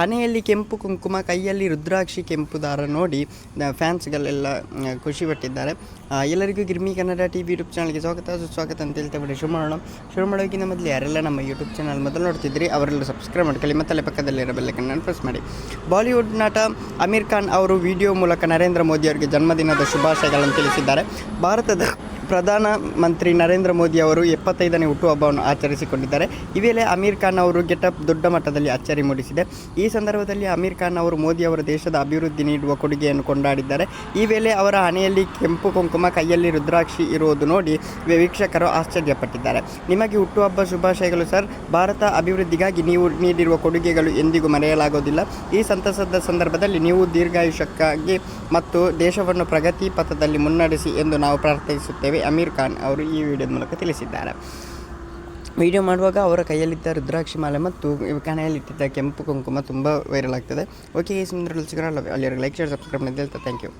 ಹಣೆಯಲ್ಲಿ ಕೆಂಪು ಕುಂಕುಮ, ಕೈಯಲ್ಲಿ ರುದ್ರಾಕ್ಷಿ ಕೆಂಪು ದಾರ ನೋಡಿ ಫ್ಯಾನ್ಸ್ಗಳೆಲ್ಲ ಖುಷಿಪಟ್ಟಿದ್ದಾರೆ ಖುಷಿ ಪಟ್ಟಿದ್ದಾರೆ. ಎಲ್ಲರಿಗೂ Girmi Kannada T V YouTube ಚಾನಲ್ಗೆ ಸ್ವಾಗತ. ಸುಸ್ವಾಗತ ಅಂತ ಹೇಳ್ತಾ ಶುರು ಮಾಡೋಣ ಶುರು ಮಾಡೋಕ್ಕಿಂತ ಮೊದಲು ಯಾರೆಲ್ಲ ನಮ್ಮ ಯೂಟ್ಯೂಬ್ ಚಾನಲ್ ಮೊದಲು ನೋಡ್ತಿದ್ರಿ ಅವರೆಲ್ಲ ಸಬ್ಸ್ಕ್ರೈಬ್ ಮಾಡ್ಕೊಳ್ಳಿ. ಮತ್ತಲ್ಲೇ ಪಕ್ಕದಲ್ಲಿರೋ ಬೆಲ್ಲಕ್ಕನ್ನು ಪ್ರೆಸ್ ಮಾಡಿ. ಬಾಲಿವುಡ್ ನಟ ಅಮೀರ್ ಖಾನ್ ಅವರು ವಿಡಿಯೋ ಮೂಲಕ ನರೇಂದ್ರ ಮೋದಿ ಅವರಿಗೆ ಜನ್ಮದಿನದ ಶುಭಾಶಯಗಳನ್ನು ತಿಳಿಸಿದ್ದಾರೆ. ಭಾರತದ ಪ್ರಧಾನ ಮಂತ್ರಿ ನರೇಂದ್ರ ಮೋದಿ ಅವರು ಎಪ್ಪತ್ತೈದನೇ ಹುಟ್ಟುಹಬ್ಬವನ್ನು ಆಚರಿಸಿಕೊಂಡಿದ್ದಾರೆ. ಈ ವೇಳೆ ಅಮೀರ್ ಖಾನ್ ಅವರು ಗೆಟಪ್ ದೊಡ್ಡ ಮಟ್ಟದಲ್ಲಿ ಅಚ್ಚರಿ ಮೂಡಿಸಿದೆ. ಈ ಸಂದರ್ಭದಲ್ಲಿ ಅಮೀರ್ ಖಾನ್ ಅವರು ಮೋದಿ ಅವರ ದೇಶದ ಅಭಿವೃದ್ಧಿ ನೀಡುವ ಕೊಡುಗೆಯನ್ನು ಕೊಂಡಾಡಿದ್ದಾರೆ. ಈ ವೇಳೆ ಅವರ ಹಣೆಯಲ್ಲಿ ಕೆಂಪು ಕುಂಕುಮ, ಕೈಯಲ್ಲಿ ರುದ್ರಾಕ್ಷಿ ಇರುವುದು ನೋಡಿ ವೀಕ್ಷಕರು ಆಶ್ಚರ್ಯಪಟ್ಟಿದ್ದಾರೆ. ನಿಮಗೆ ಹುಟ್ಟುಹಬ್ಬ ಶುಭಾಶಯಗಳು ಸರ್. ಭಾರತ ಅಭಿವೃದ್ಧಿಗಾಗಿ ನೀವು ನೀಡಿರುವ ಕೊಡುಗೆಗಳು ಎಂದಿಗೂ ಮರೆಯಲಾಗುವುದಿಲ್ಲ ಈ ಸಂತಸದ ಸಂದರ್ಭದಲ್ಲಿ ನೀವು ದೀರ್ಘಾಯುಷ್ಯಕ್ಕಾಗಿ ಮತ್ತು ದೇಶವನ್ನು ಪ್ರಗತಿ ಪಥದಲ್ಲಿ ಮುನ್ನಡೆಸಿ ಎಂದು ನಾವು ಪ್ರಾರ್ಥಿಸುತ್ತೇವೆ. ಅಮೀರ್ ಖಾನ್ ಅವರು ಈ ವಿಡಿಯೋದ ಮೂಲಕ ತಿಳಿಸಿದ್ದಾರೆ. ವಿಡಿಯೋ ಮಾಡುವಾಗ ಅವರ ಕೈಯಲ್ಲಿದ್ದ ರುದ್ರಾಕ್ಷಿ ಮಾಲೆ ಮತ್ತು ಕಣೆಯಲ್ಲಿಟ್ಟಿದ್ದ ಕೆಂಪು ಕುಂಕುಮ ತುಂಬ ವೈರಲ್ ಆಗ್ತದೆ. ಓಕೆ ಈ ಸುಂದರ ಸಿಗೋಣ. ಅಲ್ಲಿ ಲೈಕ್ ಶೇರ್ ಸಬ್ಸ್ಕ್ರೈಬ್ ಹೇಳ್ತಾ ಥ್ಯಾಂಕ್ ಯು